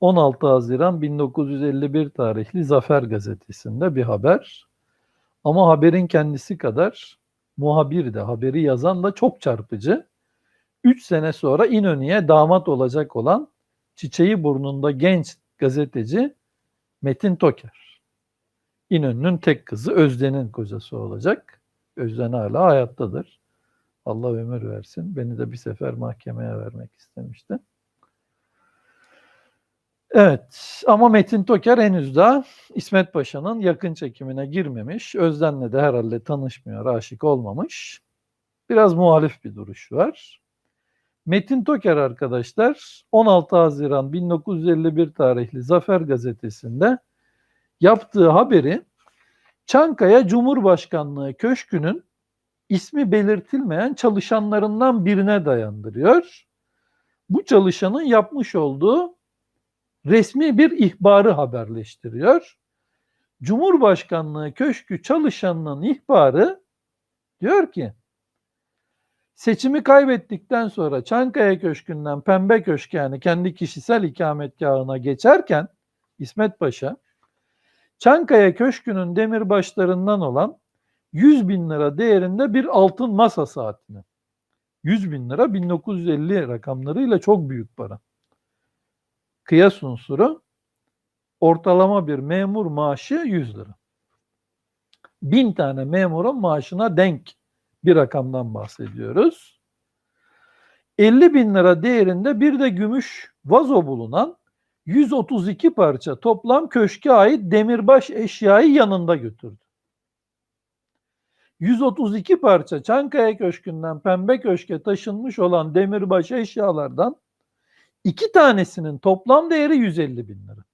16 Haziran 1951 tarihli Zafer Gazetesi'nde bir haber. Ama haberin kendisi kadar muhabir de, haberi yazan da çok çarpıcı. 3 sene sonra İnönü'ye damat olacak olan çiçeği burnunda genç gazeteci Metin Toker. İnönü'nün tek kızı Özden'in kocası olacak. Özden hala hayattadır. Allah ömür versin. Beni de bir sefer mahkemeye vermek istemişti. Evet ama Metin Toker henüz daha İsmet Paşa'nın yakın çekimine girmemiş. Özden'le de herhalde tanışmıyor, aşık olmamış. Biraz muhalif bir duruş var. Metin Toker arkadaşlar 16 Haziran 1951 tarihli Zafer Gazetesi'nde yaptığı haberi Çankaya Cumhurbaşkanlığı Köşkü'nün ismi belirtilmeyen çalışanlarından birine dayandırıyor. Bu çalışanın yapmış olduğu resmi bir ihbarı haberleştiriyor. Cumhurbaşkanlığı Köşkü çalışanının ihbarı diyor ki seçimi kaybettikten sonra Çankaya Köşkü'nden Pembe Köşk yani kendi kişisel ikametgahına geçerken İsmet Paşa Çankaya Köşkü'nün demirbaşlarından olan 100 bin lira değerinde bir altın masa saatini 100 bin lira 1950 rakamlarıyla çok büyük para kıyas unsuru ortalama bir memur maaşı 100 lira. Bin tane memurun maaşına denk bir rakamdan bahsediyoruz. 50 bin lira değerinde bir de gümüş vazo bulunan 132 parça toplam köşke ait demirbaş eşyayı yanında götürdü. 132 parça Çankaya Köşkü'nden Pembe Köşk'e taşınmış olan demirbaş eşyalardan İki tanesinin toplam değeri 150 bin lira.